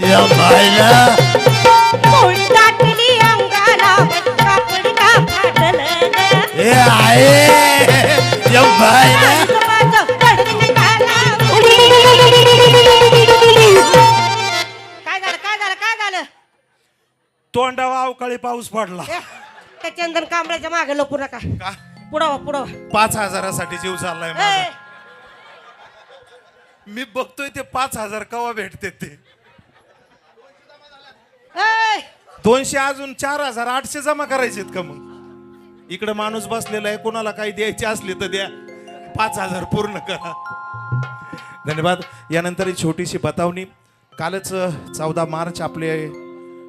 या बायला पोळी दाटली अंगाला कापडी का फाटलं ग. ए आहे या बायला माझं माझं पडलं काला. काय झालं काय झालं काय झालं? तोंडावा अवकाळी पाऊस पडला. ए, त्या चंदन कांबळ्याच्या मागे लपू नका. का? पुढं पुढं पाच हजारासाठी जीव चाललाय माझा. मी बघतोय ते पाच हजार कवा भेटते ते. दोनशे अजून चार हजार आठशे जमा करायचे का मग? इकडे माणूस बसलेला आहे कोणाला काही द्यायचे असले तर द्या. पाच हजार पूर्ण करा. धन्यवाद. यानंतर ही छोटीशी बतावणी. कालच चौदा मार्च आपले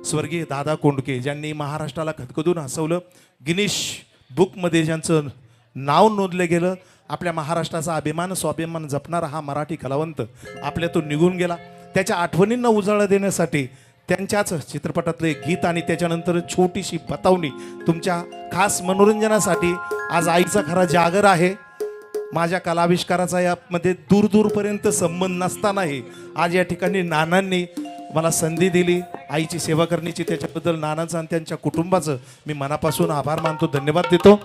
स्वर्गीय दादा कोंडके ज्यांनी महाराष्ट्राला खदखदून हसवलं. गिनीश बुकमध्ये ज्यांचं नाव नोंदलं गेलं. आपल्या महाराष्ट्राचा अभिमान स्वाभिमान जपणारा हा मराठी कलावंत आपल्यातून निघून गेला. त्याच्या आठवणींना उजाळा देण्यासाठी त्यांच्याच चित्रपटातले गीत आणि त्याच्यानंतर छोटीशी बतावणी तुमच्या खास मनोरंजनासाठी आज आईचा खरा जागर आहे. माझ्या कलाविष्काराचा यामध्ये दूर दूरपर्यंत संबंध नसतानाही आज या ठिकाणी नानांनी मला संधी दिली. आईची सेवा करण्याची त्याच्याबद्दल नानांचं आणि त्यांच्या कुटुंबाचं मी मनापासून आभार मानतो धन्यवाद देतो.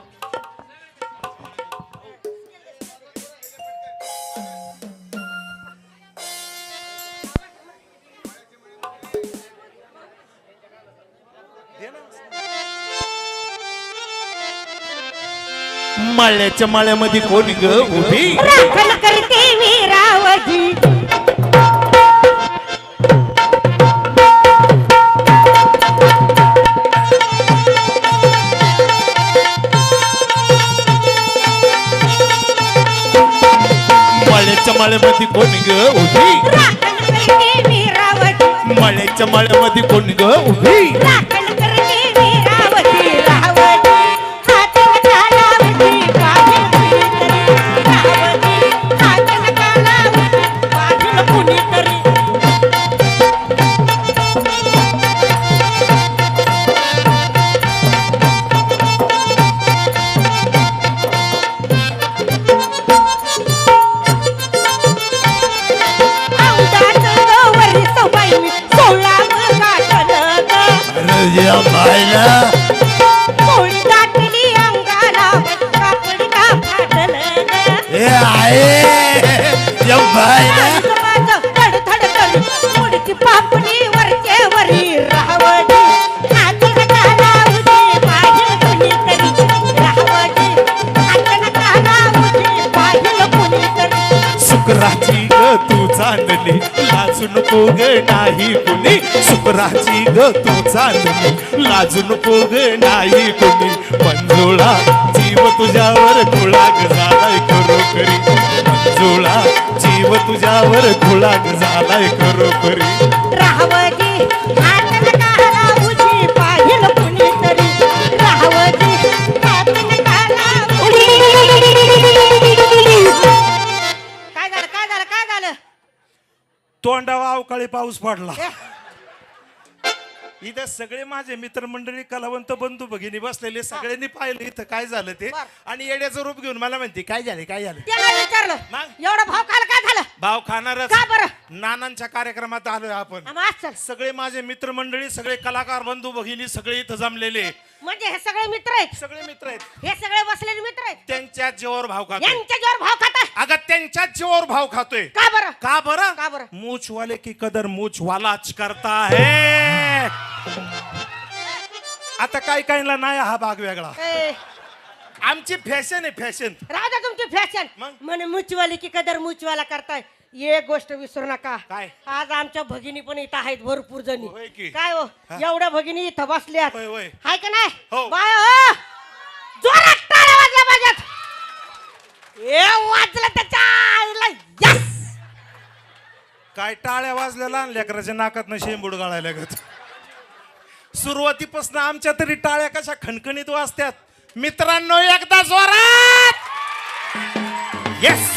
माळ्याच्या माळ्यामध्ये कोणी ग उभी? राखण करते वीरावजी माळ्याच्या माळ्यामध्ये कोणी ग उभी? राखण करते वीरावजी माळ्याच्या माळ्यामध्ये कोणी ग उभी? राखण लाजू नको ग नाही कुणी. शुक्राची ग तुझा चांदली लाजू नको ग नाही कुणी. मंजुळा जीव तुझ्यावर खुळा ग झालाय खरोखरी मंजुळा जीव तुझ्यावर खुळा ग झालाय खरोखरी राहावं तोंडावा अवकाळी पाऊस पडला. इथं सगळे माझे मित्रमंडळी कलावंत बंधू भगिनी बसलेले सगळ्यांनी पाहिलं इथं काय झालं ते. बर. आणि येड्याचं रूप घेऊन मला म्हणते काय झाले काय झालं? त्याला विचारलं मग? एवढा भाव काय झालं? भाव खाणारच. का बरं? नानांच्या कार्यक्रमात आलोय आपण. आम्हा आज चल. सगळे माझे मित्रमंडळी सगळे कलाकार बंधू भगिनी सगळे इथं जमलेले. म्हणजे हे सगळे मित्र आहेत. सगळे मित्र आहेत. हे सगळे बसलेले मित्र आहेत. त्यांच्या जीवावर भाव खातोय. यांच्या जोर भाव खाता अगं त्यांच्या जीवावर भाव खातोय. का बरं? का बरं? का बरं? मूछ वाले की कदर मूछ वालाच करता है आता काही काहींना नाही हा भाग वेगळा. ए, आमची फॅशन आहे फॅशन. राहू द्या तुमची फॅशन. मग? म्हणे मुचवाली की कदर मुचवाला करताय. एक गोष्ट विसरू नका. काय? आज आमच्या भगिनी पण इथं आहेत भरपूर जणी. की? काय हो? एवढ्या भगिनी इथं बसल्यात. होय, होय. हाय का नाही? हो. बाय हो. जोरात टाळ्या वाजल्या पाहिजेत. ए वाजलं त्याच्या आईला यस काय टाळ्या वाजल्या लहान लेकराच्या नाकात शेंबूड गाळायला गत सुरुवातीपासून आमच्या तरी टाळ्या कशा खणखणीत वाजत्यात. मित्रांनो एकदा जोरात! येस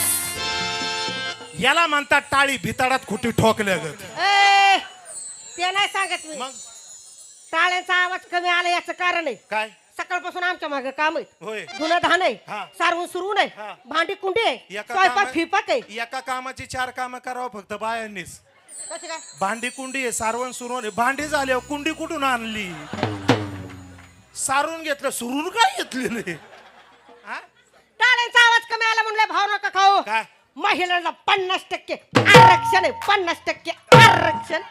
याला म्हणतात टाळी भिताडात खुटी ठोकल्या गत ए ते नाही सांगत मी. मग? टाळ्यांचा आवाज कमी आला याचं कारण आहे. काय? सकाळपासून आमच्या मागे काम आहे. होय. धुणं धान आहे. हा. सारवून सुरवून आहे. हा. भांडी कुंडी आहे. एका स्वयंपाक कामा- फिपाक आहे. एका कामाची चार कामं करावं फक्त बायांनीच. काय? भांडी कुंडी आहे सारवण सुरवण आहे. भांडी झाल्यावर कुंडी कुठून आणली? सारून घेतलं सुरून काय घेतलेलं आहे? हा? टाळ्यांचा आवाज कमी आला म्हणलं भाव नका खाऊ. काय? महिलांना पन्नास टक्के आरक्षण आहे पन्नास टक्के आरक्षण.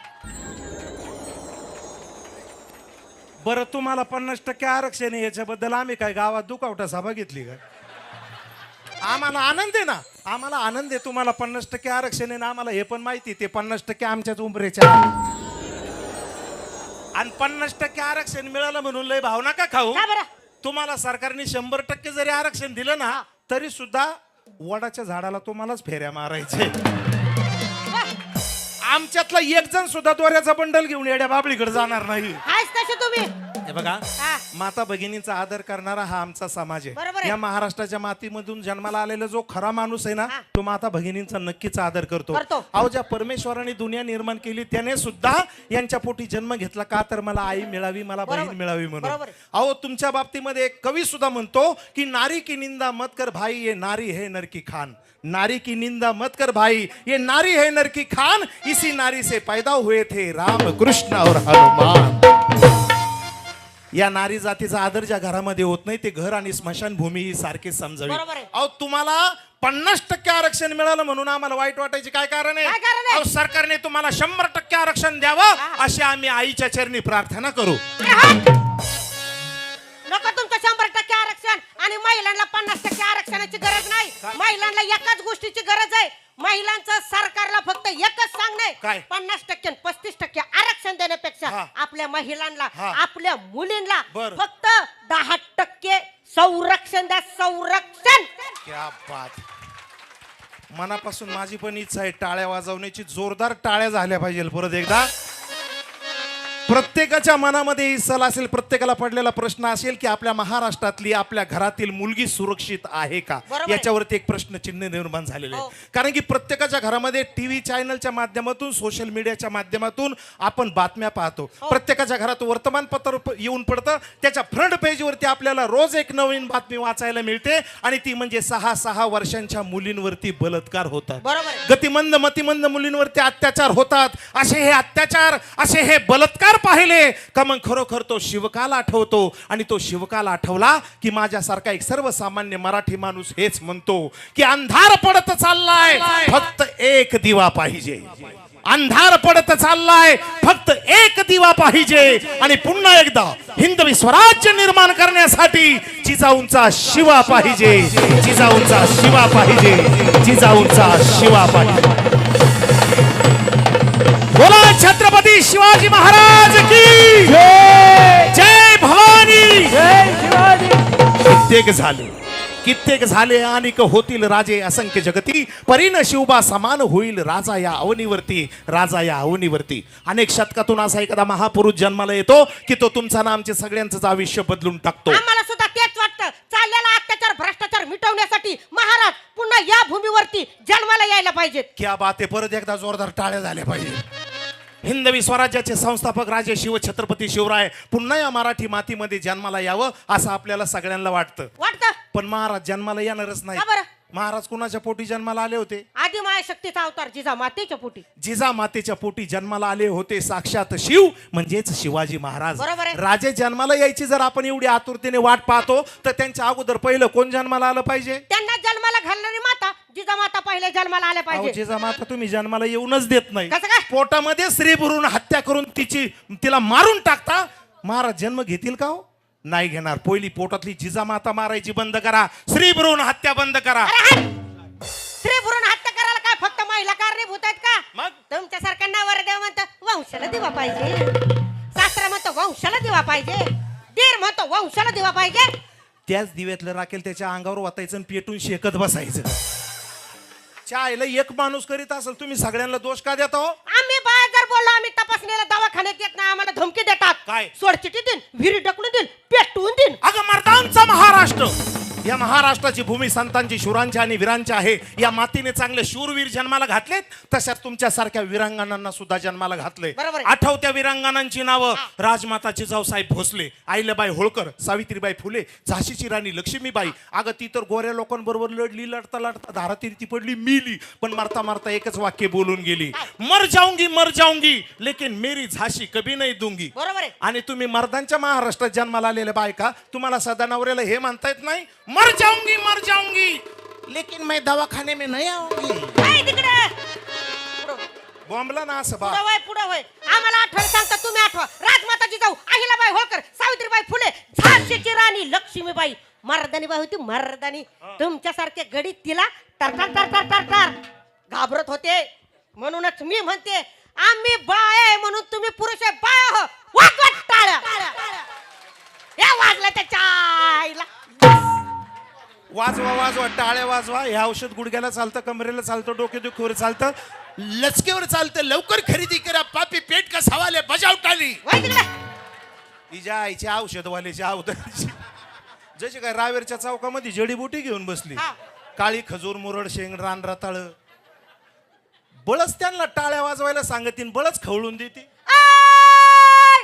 बरं तुम्हाला पन्नास टक्के आरक्षण आहे याच्याबद्दल आम्ही काय गावात दुखावटा सभा घेतली का? आम्हाला आनंद आहे ना? आम्हाला आनंद आहे तुम्हाला पन्नास टक्के आरक्षण आहे ना? आम्हाला हे पण माहिती आहे, ते पन्नास टक्के आमच्याच उंबरेच्या आणि पन्नास टक्के आरक्षण मिळालं म्हणून लय भाव नका खाऊ? का बरं? तुम्हाला सरकारने शंभर टक्के जरी आरक्षण दिलं ना तरी सुद्धा वडाच्या झाडाला तुम्हालाच फेऱ्या मारायचे. आमच्यातला एक जण सुद्धा दोऱ्याचा बंडल घेऊन येड्या बाबळीकडे जाणार नाही. तसे तुम्ही. हे बघा हा. माता भगिनींचा आदर करणारा हा आमचा समाज बरोबर आहे आहे. या महाराष्ट्राच्या मातीमधून जन्माला आलेला जो खरा माणूस आहे ना हा. तो माता भगिनींचा नक्कीच आदर करतो करतो. अहो ज्या परमेश्वराने दुनिया निर्माण केली त्याने सुद्धा यांच्या पोटी जन्म घेतला का तर मला आई मिळावी मला बरोबर. बहीण मिळावी म्हणून आहे. अहो तुमच्या बाबतीमध्ये एक कवी सुद्धा म्हणतो की नारी की निंदा मत कर भाई ये नारी है नर की खान नारी की निंदा मत कर भाई ये नारी है नर की खान इसी नारी से पैदा हुए थे राम कृष्ण और हनुमान या नारी जातीचा आदर ज्या घरामध्ये होत नाही ते घर आणि स्मशानभूमी ही सारखी समजावी. बरोबर आहे. अहो तुम्हाला पन्नास टक्के आरक्षण मिळालं म्हणून आम्हाला वाईट वाटायचे काय कारण आहे? काय कारण आहे? अहो, सरकारने तुम्हाला शंभर टक्के आरक्षण द्यावं अशी आम्ही आईच्या चरणी प्रार्थना करू. नको तुमचं शंभर टक्के आरक्षण आणि महिलांना पन्नास टक्के आरक्षणाची गरज नाही. महिलांना एकाच गोष्टीची गरज आहे. महिलांचं सरकारला फक्त एकच सांगणे काय? पन्नास टक्के पस्तीस टक्के आरक्षण देण्यापेक्षा हा. आपल्या महिलांना हा. आपल्या मुलींना बरं. फक्त दहा टक्के संरक्षण द्या संरक्षण क्या बात मनापासून माझी पण इच्छा आहे टाळ्या वाजवण्याची जोरदार टाळ्या झाल्या पाहिजे परत एकदा प्रत्येकाच्या मनामध्ये ही सल असेल प्रत्येकाला पडलेला प्रश्न असेल की आपल्या महाराष्ट्रातली आपल्या घरातील मुलगी सुरक्षित आहे का. याच्यावरती एक प्रश्नचिन्ह निर्माण झालेले हो. आहे कारण की प्रत्येकाच्या घरामध्ये टीव्ही चॅनलच्या माध्यमातून सोशल मीडियाच्या माध्यमातून आपण बातम्या पाहतो हो. प्रत्येकाच्या घरात वर्तमानपत्र येऊन पडतं त्याच्या फ्रंट पेजवरती आपल्याला रोज एक नवीन बातमी वाचायला मिळते आणि ती म्हणजे सहा सहा वर्षांच्या मुलींवरती बलात्कार होतात. गतिमंद मतिमंद मुलींवरती अत्याचार होतात असे हे अत्याचार असे हे बलात्कार पाहिले का मग खरोखर तो शिवकाल आठवतो आणि तो शिवकाल आठवला की माझ्यासारखा एक सर्वसामान्य मराठी माणूस हेच म्हणतो की अंधार पडत चाललाय फक्त एक दिवा पाहिजे. अंधार पडत चाललाय फक्त एक दिवा पाहिजे. आणि पुन्हा एकदा हिंदवी स्वराज्य निर्माण करण्यासाठी जिजाऊंचा शिवा पाहिजे. जिजाऊंचा शिवा पाहिजे. जिजाऊंचा शिवा पाहिजे. बोला छत्रपती शिवाजी महाराज की जय! भवानी! कित्येक झाले कित्येक झाले आणि होतील राजे असंख्य जगती परीन शिवबा समान होईल राजा या अवनीवरती राजा या अवनीवरती. अनेक शतकातून असा एखादा महापुरुष जन्माला येतो की तो तुमचा ना आमचे सगळ्यांचंच आयुष्य बदलून टाकतो. आम्हाला सुद्धा तेच वाटतं. चाललेला भ्रष्टाचार मिटवण्यासाठी महाराज पुन्हा या भूमीवरती जन्माला यायला पाहिजेत. क्या बात आहे परत एकदा जोरदार टाळ्या झाल्या पाहिजे हिंदवी स्वराज्याचे संस्थापक राजे शिव छत्रपती शिवराय पुन्हा या मराठी मातीमध्ये जन्माला यावं असं आपल्याला सगळ्यांना वाटतं. वाटतं? पण महाराज जन्माला येणारच नाही. का बरं? महाराज कुणाच्या पोटी जन्माला आले होते? आधी शक्तीचा अवतार जिजा मातेच्या पोटी. जिजा मातेच्या पोटी जन्माला आले होते साक्षात शिव म्हणजेच शिवाजी महाराज. बरोबर आहे. राजे जन्माला यायची जर आपण एवढी आतुरतेने वाट पाहतो तर त्यांच्या अगोदर पहिलं कोण जन्माला आलं पाहिजे? त्यांना जन्माला घालणारी माता जिजा माता पहिले जन्माला आल्या अहो, पाहिजे. जिजा माता तुम्ही जन्माला येऊनच देत नाही. कसं काय? पोटामध्ये स्त्री भरून हत्या करून तिची तिला मारून टाकता? महाराज जन्म घेतील का हो? नाही घेणार. पहिली पोटातली जिजा माता मारायची बंद करा. स्त्री भरून हत्या बंद करा! स्त्री भरून हत्या करायला काय फक्त महिला कारणीभूत आहेत का? मग? तुमच्यासारखा नवरदेव म्हणतो वंशाला दिवा पाहिजे. सासरा म्हणतो वंशाला दिवा पाहिजे. दीर म्हणतो वंशाला दिवा पाहिजे. त्याच दिव्यातलं राखेल त्याच्या अंगावर वाचायचं आणि पेटून शेकत बसायचं. चायला एक माणूस करीत असेल तुम्ही सगळ्यांना दोष का देता हो? आम्ही बाहेर जर बोललो आम्ही तपासणीला दवाखान्यात येत नाही आम्हाला धमकी देतात. काय? सोडचिटी देईन विहिरी ढकलून देईन पेटवून देईन. अगं मर्दांचा महाराष्ट्र! या महाराष्ट्राची भूमी संतांची शुरांची आणि वीरांची आहे. या मातीने चांगले शूरवीर जन्माला घातलेत तशाच तुमच्यासारख्या वीरांगणांना सुद्धा जन्माला घातले. आठवत्या वीरांगणांची नावं राजमाता जिजाऊसाहेब भोसले आईलाबाई होळकर सावित्रीबाई फुले झाशीची राणी लक्ष्मीबाई. अगं ती तर गोऱ्या लोकांबरोबर लढली लढता लढता धारातीर्थी पडली मिली. पण मारता मारता एकच वाक्य बोलून गेली. मर जाऊंगी मर जाऊंगी लेकिन मेरी झाशी कभी नाही दूंगी. बरोबर आणि तुम्ही मर्दांच्या महाराष्ट्रात जन्माला आलेल्या बायका तुम्हाला सदा नवऱ्याला हे म्हणता येत नाही? मर जाऊंगी मर जाऊंगी। लेकिन मैं दवाखाने में नहीं आऊंगी। काय तिकडे! पुढं बॉम्बला ना असं बा. पुढं वय पुढं वय. आम्हाला आठवण सांगता तुम्ही आठवा. राजमाताची जाऊ अहिलाबाई होळकर सावित्रीबाई फुले झाशीची राणी लक्ष्मीबाई. मर्दानी बाई होती मर्दानी. तुमच्यासारखे गडी तिला टर टर टर टर टर टर घाबरत होते. म्हणूनच मी म्हणते आम्ही बाय आहे म्हणून तुम्ही पुरुष आहे बाय हो वाजवा टाळ्या हे वाजलं त्याच्या आईला वाजवा वाजवा टाळ्या वाजवा. हे औषध गुडघ्याला चालतं कमरेला चालतं डोकेदुखीवर चालतं लचकेवर चालतं. लवकर खरेदी करा. पापी पेट का सवाल बजाव टाली वय तिकडे. हिच्या आईची औषधवाल्याची अवताराची जशी काय रावेरच्या चौकामध्ये जडीबुटी घेऊन बसली. हा. काळी खजूर मुरड शेंग रान रताळ बळच त्यांना टाळ्या वाजवायला सांगतीन बळच खवळून देते. आय!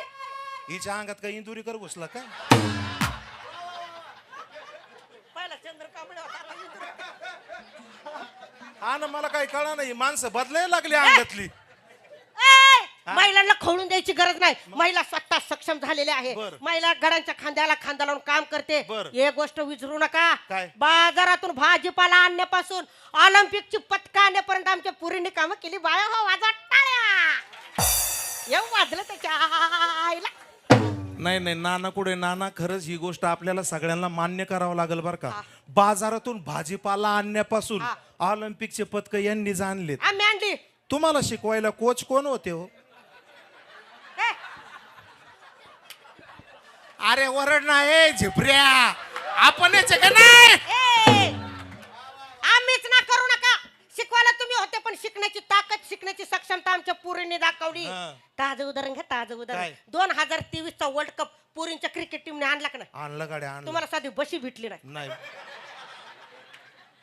हिच्या अंगात काही इंदुरीकर घुसला काय पहिला चंद्र कांबळे होता, आता इंदूर. हा ना मला काही कळा नाही. माणसं बदलायला लागली अंगातली. ए! महिलांना खवळून द्यायची गरज नाही. महिला स्वतः सक्षम झालेल्या आहे. बरं. महिला गडांच्या खांद्याला खांदा लावून काम करते. बरं. एक गोष्ट विसरू नका. काय? बाजारातून भाजीपाला आणण्यापासून ऑलिम्पिकची पदक आणण्यापर्यंत आमच्या पुरीने काम केली. बाया हो वाजा टाळ्या. येऊ वाजलं त्याच्या आईला. नाही नाही नाना कुठे? नाना खरंच ही गोष्ट आपल्याला सगळ्यांना मान्य करावं लागेल बरं का. बाजारातून भाजीपाला आणण्यापासून हा. ऑलिम्पिकचे पदक यांनीच आणलेत आम्ही आणली. तुम्हाला शिकवायला कोच कोण होते हो? ए, अरे वरड नाही झिपऱ्या. आपण याचे का नाही? ए! आम्हीच ना करू नका. शिकवायला तुम्ही होते पण शिकण्याची ताकद शिकण्याची सक्षमता आमच्या पुरीने दाखवली. हा. ताजं उदाहरण घ्या ताजं उदाहरण? दोन हजार तेवीस चा वर्ल्ड कप पुरींच्या क्रिकेट टीमने आणला का नाही? आणलं गाड्या आणलं. तुम्हाला साधी बशी भेटली नाही. नाही.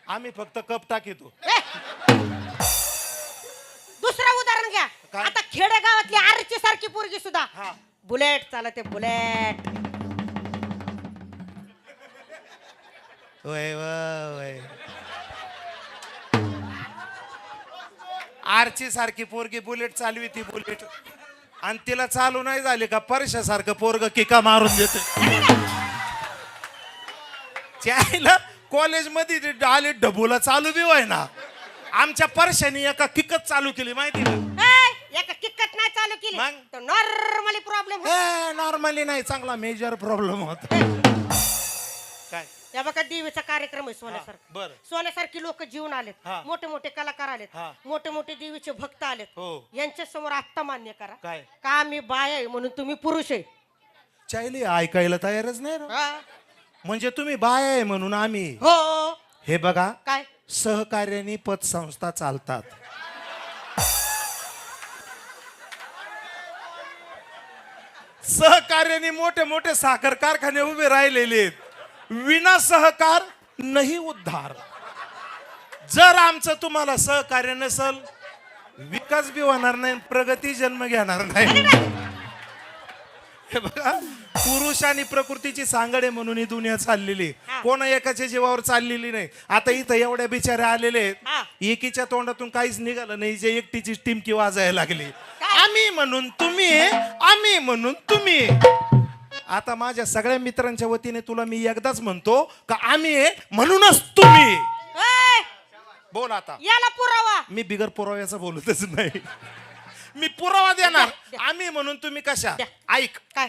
आम्ही फक्त कप टाकीतो ए! दुसरं उदाहरण घ्या. काय? आता खेडेगावातली आरची सारखी पोरगी सुद्धा. हा. बुलेट चालते बुलेट. वय वय आरची सारखी पोरगी बुलेट चालवी ती बुलेट. आणि तिला चालू नाही झाली का परशासारखं पोरग किका मारून देते कॉलेजमध्ये आले डबूला चालू बी व्हाय ना आमच्या परशाने एका किकत चालू केली माहिती ए! एका नाही चालू केली मग? तर नॉर्मली प्रॉब्लेम नॉर्मली नाही चांगला मेजर प्रॉब्लेम होता काय या बघा देवीचा कार्यक्रम आहे हा, सोन्यासारखा बरं. सोन्यासारखी लोक जीवन आलेत हा. मोठे मोठे कलाकार आलेत हा. मोठे मोठे देवीचे भक्त आलेत हो. यांच्या समोर आत्ता मान्य करा काय? का मी बाय आहे म्हणून तुम्ही पुरुष आहे चायली ऐकायला तयारच नाही. हा? म्हणजे तुम्ही बाय आहे म्हणून आम्ही. हो. हे बघा काय? सहकार्याने पतसंस्था चालतात. सहकार्याने मोठे मोठे साखर कारखाने उभे राहिलेले आहेत. विना सहकार नाही उद्धार. जर आमचं तुम्हाला सहकार्य नसल विकास बी होणार नाही प्रगती जन्म घेणार नाही. हे बघा पुरुष आणि प्रकृतीची सांगड आहे म्हणून ही दुनिया चाललेली. कोणा एकाच्या जीवावर चाललेली नाही. आता इथं एवढ्या बिचारे आलेले. आहेत. एकीच्या तोंडातून काहीच निघालं नाही जे एकटीची टिमकी वाजायला लागली. आम्ही म्हणून तुम्ही आम्ही म्हणून तुम्ही. आता माझ्या सगळ्या मित्रांच्या वतीने तुला मी एकदाच म्हणतो का आम्ही आहे म्हणूनच तुम्ही! बोल आता. याला पुरावा. मी बिगर पुराव्याचा बोलतच नाही. मी पुरावा देणार. आम्ही म्हणून तुम्ही कशा. ऐक. काय?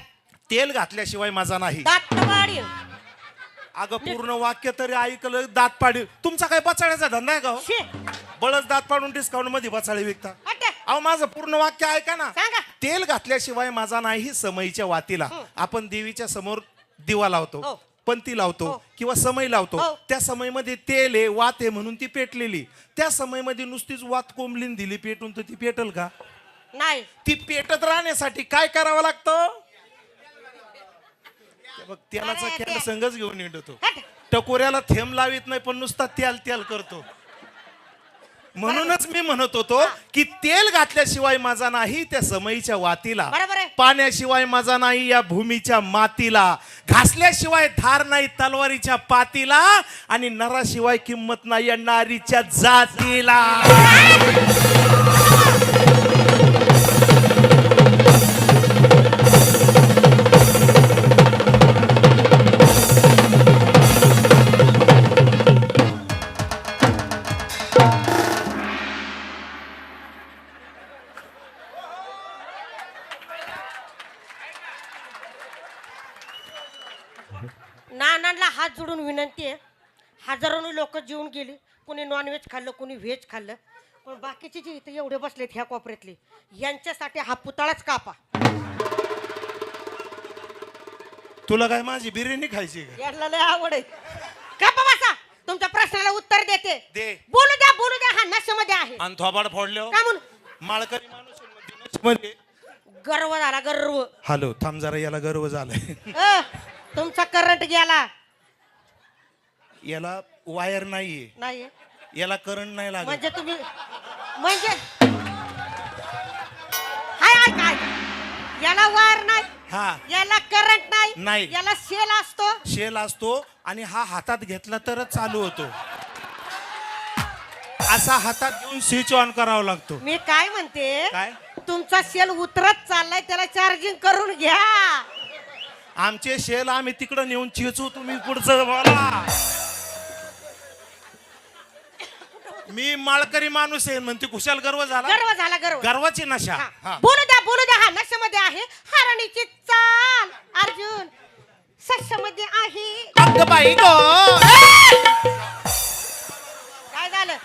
तेल घातल्याशिवाय माझा नाही. दातवाडी अगं पूर्ण वाक्य तरी ऐकलं दात पाडी तुमचा काय बचाळ्याचा धंदा आहे का हो? शे. बळच दात पाडून डिस्काउंटमध्ये बचाळे विकता. अहो माझं पूर्ण वाक्य ऐका ना. सांगा. तेल घातल्याशिवाय माझा नाही समईच्या वातीला. आपण देवीच्या समोर दिवा हो. लावतो पंती लावतो हो. किंवा समय लावतो. हो. त्या समयमध्ये तेल आहे वात आहे म्हणून ती पेटलेली. त्या समयमध्ये नुसतीच वात कोंबलीन दिली पेटून तर ती पेटल का? नाही. ती पेटत राहण्यासाठी काय करावं लागतं? ते बघ तेलाचा अरे कॅन्ड ते- संघच घेऊन हट. टकोऱ्याला थेंब लावित नाही पण नुसता तेल तेल करतो. म्हणूनच मी म्हणत होतो की तेल घातल्याशिवाय माझा नाही त्या समयीच्या वातीला. बरोबर आहे. पाण्याशिवाय माझा नाही या भूमीच्या मातीला. घासल्याशिवाय धार नाही तलवारीच्या पातीला आणि नराशिवाय किंमत नाही या नारीच्या जातीला. नानांना हात जोडून विनंती आहे. हजारोनी लोक जेवून गेली. कोणी नॉनव्हेज खाल्लं कोणी व्हेज खाल्लं. पण बाकीचे जे इथे एवढे बसलेत ह्या कोपऱ्यातले यांच्यासाठी हा पुतळाच कापा. तुला काय माझी बिर्याणी खायची का? याला लय आवड आहे. कापा बसा. तुमच्या प्रश्नाला उत्तर देते. दे. बोलू द्या बोलू द्या हा नशेमध्ये आहे. आणि थोबाड फोडल्यावर म्हणून माळकरी माणूस आहे नशमध्ये. गर्व झाला गर्व. हॅलो थांब जरा याला गर्व झालाय. अ, तुमचा करंट गेला. याला वायर नाहीये. नाही याला करंट नाही लागत. म्हणजे तुम्ही म्हणजे हाय हाय काय याला वायर नाही. हा. याला करंट नाही. नाही. याला सेल असतो. शेल असतो आणि हा हातात घेतला तरच चालू होतो. असा हातात घेऊन स्विच ऑन करावा लागतो. मी काय म्हणते? काय? तुमचा सेल उतरत चाललाय त्याला चार्जिंग करून घ्या. आमचे शेल आम्ही तिकडं नेऊन चेचू तुम्ही पुढचं बोला. मी माळकरी माणूस आहे म्हणते कुशाल गर्व झाला? गर्व झाला गर्व. गर्वाची नशा. हा. बोलू द्या बोलू द्या हा नशेमध्ये आहे. हरणीची चाल. अर्जुन सशामध्ये आहे. अगं बाई गो. काय झालं?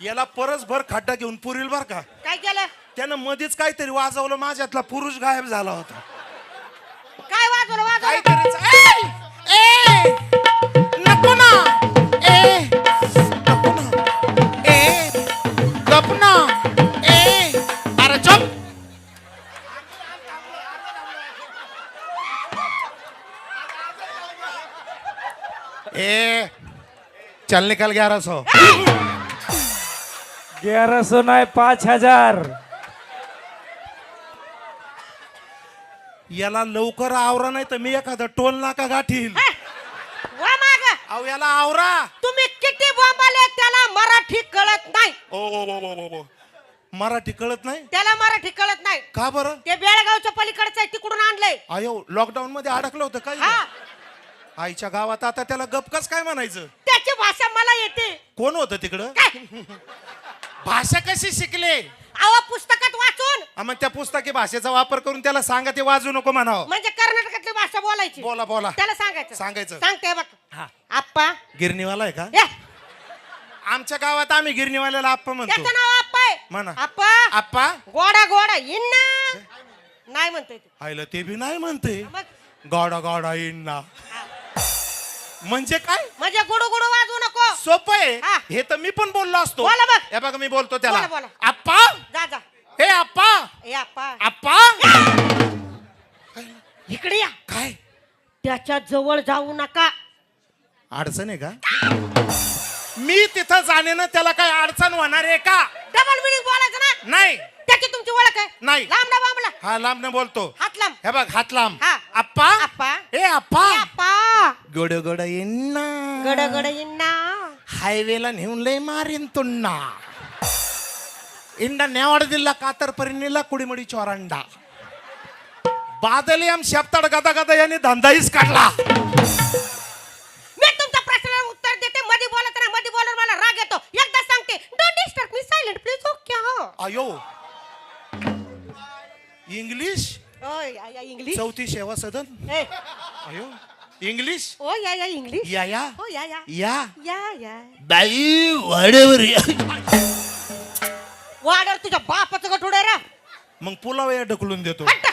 याला परसभर खड्डा घेऊन पुरील बर का? काय केलं? त्यानं मध्येच काहीतरी वाजवलं माझ्यातला पुरुष गायब झाला होता काय वाजवलं वाजवलं काहीतरी ए! चल निकल ग्यारह सौ। ग्यारह सौ नाय पांच हजार। याला लवकर आवरा नाही तर मी एखादा टोल नाका गाठील. हे, वा माग. अहो याला आवरा. तुम्ही किती बोंबाले त्याला मराठी कळत नाही. ओ ओ ओ ओ, ओ, ओ. मराठी कळत नाही? त्याला मराठी कळत नाही. का बरं? ते बेळगावच्या पलीकडचं आहे तिकडून आणलंय. अयो लॉकडाऊन मध्ये अडकलं होतं काय हा. आईच्या गावात आता त्याला गपकच काय म्हणायचं? त्याची भाषा मला येते. कोण होतं तिकडं? काय? भाषा कशी शिकले? अहो पुस्तकात वाचून. हा, मग त्या पुस्तकी भाषेचा वापर करून त्याला सांगा ते वाजू नको म्हणावं. म्हणजे कर्नाटकातली भाषा बोलायची. बोला बोला. त्याला सांगायचं. सांगायचं. सांगते बघ. हा. आप्पा. गिरणीवाला आहे का? ये आमच्या गावात आम्ही गिरणीवाल्याला आप्पा म्हणतो. त्याचं नाव आप्पा आहे. म्हणा. आप्पा. आप्पा? गोडा गोडा इन्ना. नाही म्हणतोय ते. ते बी नाही म्हणते. मग? गॉडा गॉडा इन्ना. म्हणजे काय? म्हणजे गुडू गुडू वाजवू नको. सोपं आहे. हा. हे तर मी पण बोललो असतो. बोला बघ. हे बघा मी बोलतो बोला, त्याला. बोला. आप्पा? जा जा. हे आप्पा? ए आप्पा. आप्पा? इकडे या. काय? त्याच्याजवळ जाऊ नका. अडचण आहे का? मी तिथं जाण्यानं त्याला काय अडचण होणार आहे का? डबल मिनिंग बोलायचं ना? नाही. त्याची तुमची ओळख आहे. नाही. लांब ना बांबला हा लांब न बोलतो. हात लांब. हे बघ हात लांब. हा. आप्पा? आप्पा. ए आप्पा? आप्पा. गड गड येईना गड गड इन्ना हायवेला नेऊन लय मारीन तुन्ना. नेवाड दिला कातर परिणीला कुडीमुडी चोरांडा. बादली आम शेपताड गदा गदा याने धंदाहीच काढला. मी तुमच्या प्रश्नाला उत्तर देते मध्ये बोलत नाही मध्ये बोलून मला राग येतो. एकदा सांगते डोंट डिस्टर्ब मी सायलेंट प्लीज ओके हो. अयो. इंग्लिश? इंग्लिश? चौथी सेवा सदन अयो. इंग्लिश ओ या या इंग्लिश या या हो या या या या या बाई वाड्यावर. वाडर तुझ्या बापाचं गठुड रे मग पुलाव या ढकलून देतो हट्ट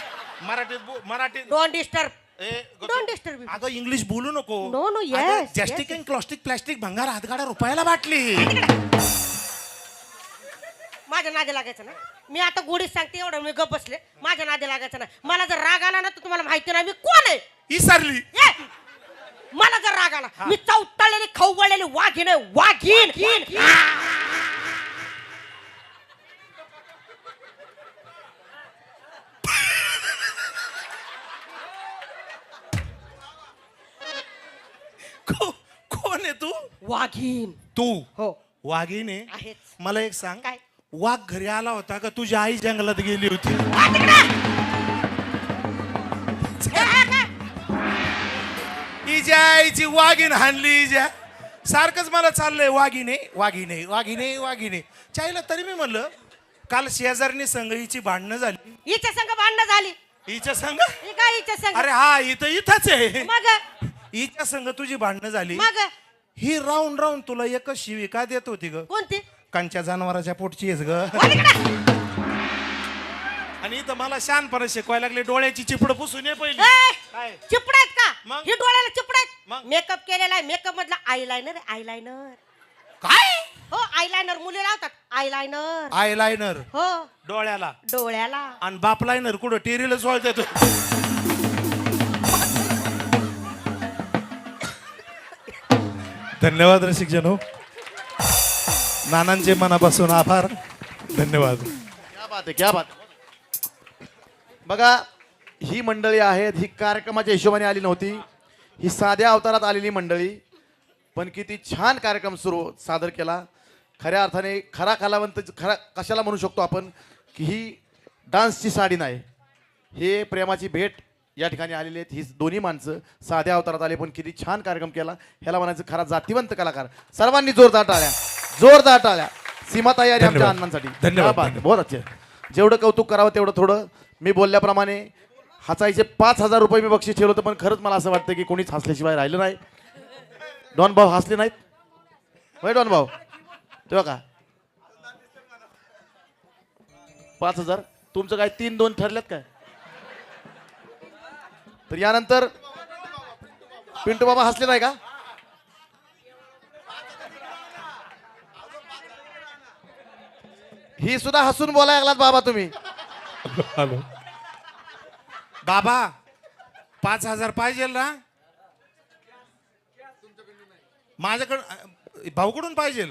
मराठीत बो- मराठीत डोंट डिस्टर्ब ए, ग- डोंट डिस्टर्ब अगं इंग्लिश बोलू नको No, no, yes, जॅस्टिक yes. अँड प्लास्टिक प्लास्टिक भंगार हातगाडा रुपयाला बाटली माझ्या नादी लागायचं ना मी आता गोडीत सांगते एवढं मी गप बसले माझ्या नादी लागायचं ना मला जर राग आला ना तर तुम्हाला माहिती नाही मी कोण आहे विसरली. ये! मला जर राग आला मी चौताळलेली खाऊ वळलेली वाघीण. आहे, वाघीण को- कोण आहे तू? वाघीण. तू. हो. वाघीने आहेच. मला एक सांग. काय? वाघ घरी आला होता का? तुझी आई जंगलात गेली होती. आ, तिकडे! आईची वाघीन हाणली हिच्या सारखंच मला चाललंय वाघिने वाघिने वाघिने वाघिने चायला तरी मी म्हणलं काल शेजारनी संघ हिची भांडणं झाली. हिच्या संग भांडणं झाली. हिच्या संघ ही काय हिच्या संग? अरे हा इथं इथंच आहे. मग? हिच्या संघ तुझी भांडणं झाली. मग? ही राहून राहून तुला एकच शिवी का देत होती ग? कोणती? कांच्या जनावराच्या पोटची आहेस ग! आणि इथं मला शानपणे शिकवायला लागले. डोळ्याची चिपड पुसून ये पहिली. काय? चिपडायत का? मग? ही डोळ्याला चिपडायत मग? मेकअप केलेला आहे. मेकअप मधला आयलायनर आहे आयलायनर काय? हो आयलायनर मुली लावतात. आयलायनर आय लायनर हो. डोळ्याला. डोळ्याला. आणि बाप लायनर कुठं? टेरीला सोळत धन्यवाद रसिक जनो नानांचे मनापासून आभार. धन्यवाद. क्या बात आहे क्या बात बघा ही मंडळी आहेत ही कार्यक्रमाच्या हिशोबाने आली नव्हती. ही साध्या अवतारात आलेली मंडळी. पण किती छान कार्यक्रम सुरू सादर केला. खऱ्या अर्थाने खरा कलावंत खरा कशाला म्हणू शकतो आपण की ही डान्सची साडी नाही. हे प्रेमाची भेट या ठिकाणी आलेली आहेत. ही दोन्ही माणसं साध्या अवतारात आले पण किती छान कार्यक्रम केला. ह्याला म्हणायचं खरा जातीवंत कलाकार. सर्वांनी जोरदार टाळ्या. जोरदार टाळ्या. सीमाताई आणि आमच्या. अण्णांसाठी. धन्यवाद, बहुत अच्छे. जेवढं कौतुक करावं तेवढं थोडं मी बोलल्याप्रमाणे हसायचे पाच हजार रुपये मी बक्षीस ठेवलं होतं पण खरंच मला असं वाटतं की कोणीच हसल्याशिवाय राहिलं नाही. डॉन भाऊ हसले नाहीत? होय डॉन भाऊ? तेव्हा का पाच हजार? तुमचं काय तीन दोन ठरल्यात काय? तर यानंतर पिंटू बाबा हसले नाही का? ही सुद्धा हसून बोलायला लागलात बाबा तुम्ही. हॅलो. बाबा पाच हजार पाहिजे ना? माझ्याकडं भाऊकडून पाहिजे.